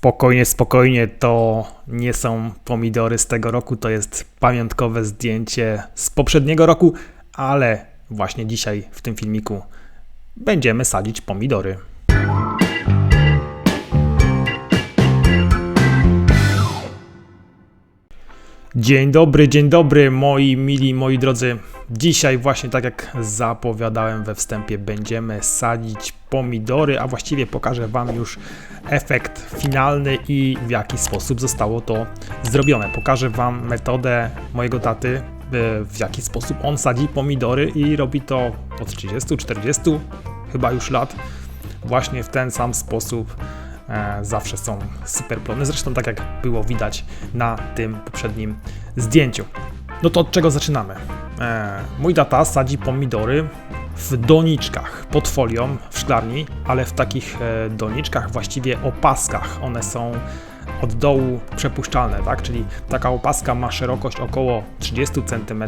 Spokojnie, spokojnie, to nie są pomidory z tego roku, to jest pamiątkowe zdjęcie z poprzedniego roku, ale właśnie dzisiaj w tym filmiku będziemy sadzić pomidory. Dzień dobry, dzień dobry moi mili, moi drodzy. Dzisiaj właśnie tak jak zapowiadałem we wstępie będziemy sadzić pomidory, a właściwie pokażę Wam już efekt finalny i w jaki sposób zostało to zrobione. Pokażę Wam metodę mojego taty, e, w jaki sposób on sadzi pomidory i robi to od 30-40 chyba już lat właśnie w ten sam sposób e, zawsze są super plony. Zresztą tak jak było widać na tym poprzednim zdjęciu. No to od czego zaczynamy? E, mój tata sadzi pomidory w doniczkach pod folią w szklarni, ale w takich e, doniczkach, właściwie opaskach. One są od dołu przepuszczalne, tak? Czyli taka opaska ma szerokość około 30 cm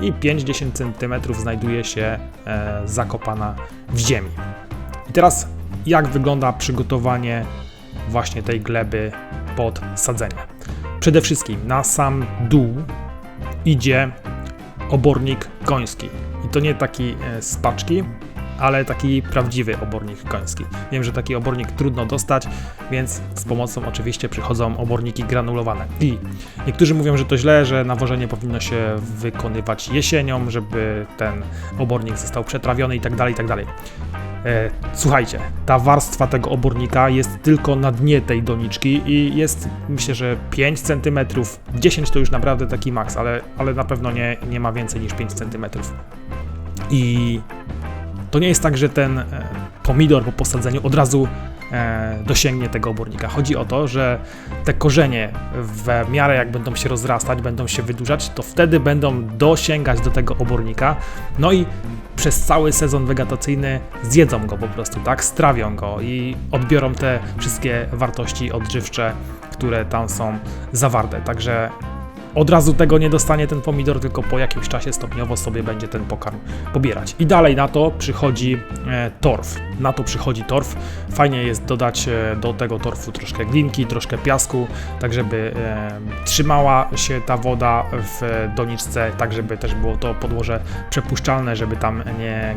i 5-10 cm znajduje się e, zakopana w ziemi. I teraz jak wygląda przygotowanie właśnie tej gleby pod sadzenie? Przede wszystkim na sam dół idzie obornik koński. I to nie taki e, z paczki, ale taki prawdziwy obornik koński. Wiem, że taki obornik trudno dostać, więc z pomocą oczywiście przychodzą oborniki granulowane. I niektórzy mówią, że to źle, że nawożenie powinno się wykonywać jesienią, żeby ten obornik został przetrawiony i tak dalej, i tak dalej. E, słuchajcie, ta warstwa tego obornika jest tylko na dnie tej doniczki i jest myślę, że 5 cm, 10 to już naprawdę taki maks, ale, ale na pewno nie, nie ma więcej niż 5 cm. I to nie jest tak, że ten e, pomidor po posadzeniu od razu dosięgnie tego obornika. Chodzi o to, że te korzenie w miarę jak będą się rozrastać, będą się wydłużać, to wtedy będą dosięgać do tego obornika. No i przez cały sezon wegetacyjny zjedzą go po prostu, tak? Strawią go i odbiorą te wszystkie wartości odżywcze, które tam są zawarte. Także od razu tego nie dostanie ten pomidor, tylko po jakimś czasie stopniowo sobie będzie ten pokarm pobierać. I dalej na to przychodzi e, torf. Na to przychodzi torf. Fajnie jest dodać e, do tego torfu troszkę glinki, troszkę piasku, tak żeby e, trzymała się ta woda w doniczce, tak żeby też było to podłoże przepuszczalne, żeby tam nie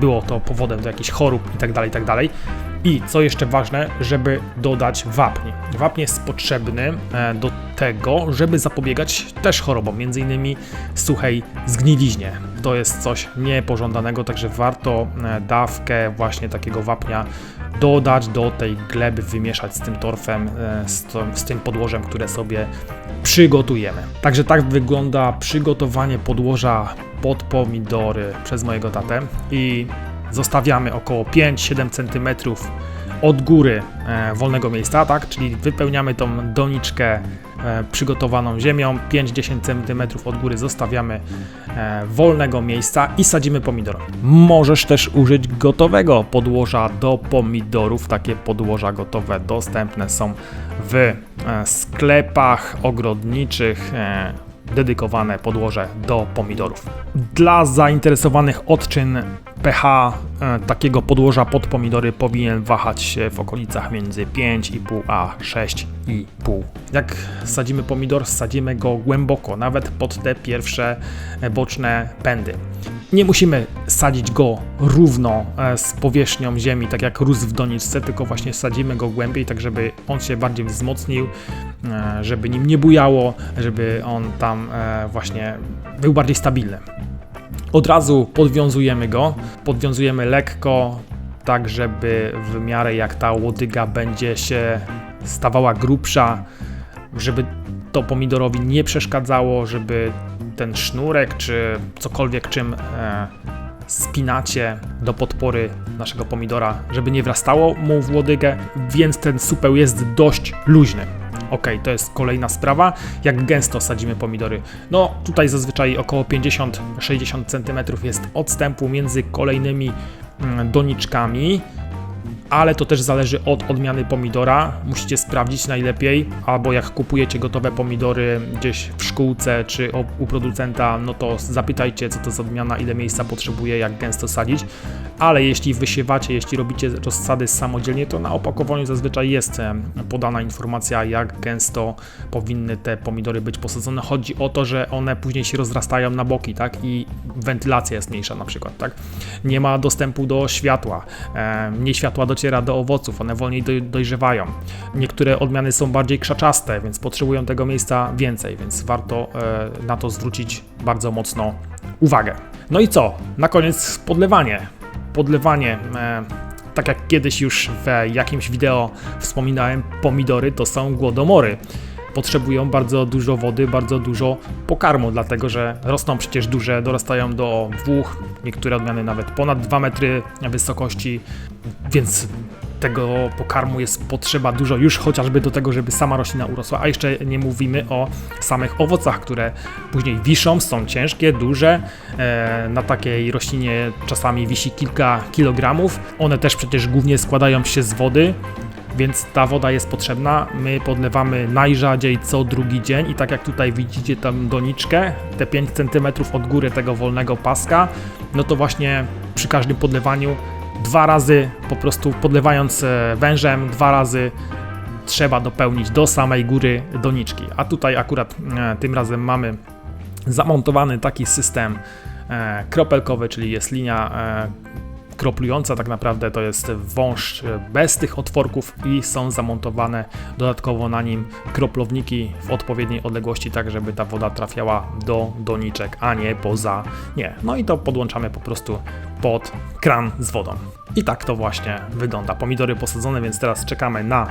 było to powodem do jakichś chorób itd., tak itd. Tak I co jeszcze ważne, żeby dodać wapń. Wapń jest potrzebny e, do tego, żeby zapobiegać też chorobom, m.in. suchej zgniliźnie. To jest coś niepożądanego, także warto e, dawkę właśnie takiego wapnia dodać do tej gleby, wymieszać z tym torfem, e, z, to, z tym podłożem, które sobie przygotujemy. Także tak wygląda przygotowanie podłoża pod pomidory przez mojego tatę i zostawiamy około 5-7 cm od góry e, wolnego miejsca, tak? Czyli wypełniamy tą doniczkę przygotowaną ziemią, 5-10 cm od góry zostawiamy e, wolnego miejsca i sadzimy pomidor. Możesz też użyć gotowego podłoża do pomidorów. Takie podłoża gotowe dostępne są w e, sklepach ogrodniczych. E, dedykowane podłoże do pomidorów. Dla zainteresowanych odczyn pH e, takiego podłoża pod pomidory powinien wahać się w okolicach między 5,5 a 6,5. Jak sadzimy pomidor, sadzimy go głęboko, nawet pod te pierwsze e, boczne pędy. Nie musimy sadzić go równo e, z powierzchnią ziemi, tak jak rósł w doniczce, tylko właśnie sadzimy go głębiej, tak żeby on się bardziej wzmocnił, żeby nim nie bujało, żeby on tam właśnie był bardziej stabilny. Od razu podwiązujemy go, podwiązujemy lekko, tak żeby w miarę jak ta łodyga będzie się stawała grubsza, żeby to pomidorowi nie przeszkadzało, żeby ten sznurek czy cokolwiek czym e, spinacie do podpory naszego pomidora, żeby nie wrastało mu w łodygę, więc ten supeł jest dość luźny. Ok, to jest kolejna sprawa. Jak gęsto sadzimy pomidory? No tutaj zazwyczaj około 50-60 cm jest odstępu między kolejnymi doniczkami. Ale to też zależy od odmiany pomidora. Musicie sprawdzić najlepiej, albo jak kupujecie gotowe pomidory gdzieś w szkółce czy u producenta, no to zapytajcie, co to za odmiana, ile miejsca potrzebuje, jak gęsto sadzić. Ale jeśli wysiewacie, jeśli robicie rozsady samodzielnie, to na opakowaniu zazwyczaj jest podana informacja, jak gęsto powinny te pomidory być posadzone. Chodzi o to, że one później się rozrastają na boki, tak? I wentylacja jest mniejsza na przykład, tak? Nie ma dostępu do światła, e, mniej światła dociera do owoców, one wolniej doj, dojrzewają. Niektóre odmiany są bardziej krzaczaste, więc potrzebują tego miejsca więcej, więc warto e, na to zwrócić bardzo mocno uwagę. No i co? Na koniec podlewanie. Podlewanie. E, tak jak kiedyś już w jakimś wideo wspominałem, pomidory to są głodomory. Potrzebują bardzo dużo wody, bardzo dużo pokarmu, dlatego że rosną przecież duże, dorastają do dwóch, niektóre odmiany nawet ponad 2 metry wysokości, więc tego pokarmu jest potrzeba dużo już chociażby do tego, żeby sama roślina urosła, a jeszcze nie mówimy o samych owocach, które później wiszą, są ciężkie, duże, e, na takiej roślinie czasami wisi kilka kilogramów, one też przecież głównie składają się z wody, więc ta woda jest potrzebna. My podlewamy najrzadziej co drugi dzień i tak jak tutaj widzicie tam doniczkę, te 5 cm od góry tego wolnego paska, no to właśnie przy każdym podlewaniu dwa razy po prostu podlewając e, wężem, dwa razy trzeba dopełnić do samej góry doniczki. A tutaj akurat e, tym razem mamy zamontowany taki system e, kropelkowy, czyli jest linia kroplująca, tak naprawdę to jest wąż e, bez tych otworków i są zamontowane dodatkowo na nim kroplowniki w odpowiedniej odległości, tak żeby ta woda trafiała do doniczek, a nie poza nie. No i to podłączamy po prostu pod kran z wodą. I tak to właśnie wygląda. Pomidory posadzone, więc teraz czekamy na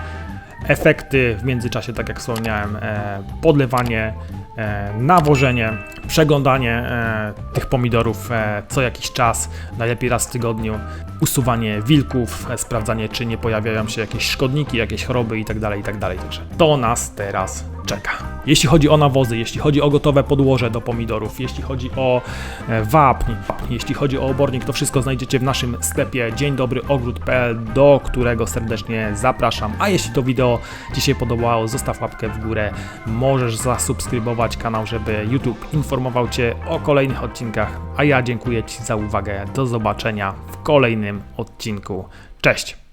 efekty w międzyczasie, tak jak wspomniałem, e, podlewanie, e, nawożenie, przeglądanie e, tych pomidorów e, co jakiś czas, najlepiej raz w tygodniu, usuwanie wilków, sprawdzanie czy nie pojawiają się jakieś szkodniki, jakieś choroby itd., itd. Także to nas teraz czeka. Jeśli chodzi o nawozy, jeśli chodzi o gotowe podłoże do pomidorów, jeśli chodzi o e, wapń, jeśli chodzi o obornik, to wszystko znajdziecie w naszym sklepie dzień dobry ogród.pl, do którego serdecznie zapraszam. A jeśli to wideo Ci się podobało, zostaw łapkę w górę, możesz zasubskrybować kanał, żeby YouTube informował Cię o kolejnych odcinkach. A ja dziękuję Ci za uwagę. Do zobaczenia w kolejnym odcinku. Cześć!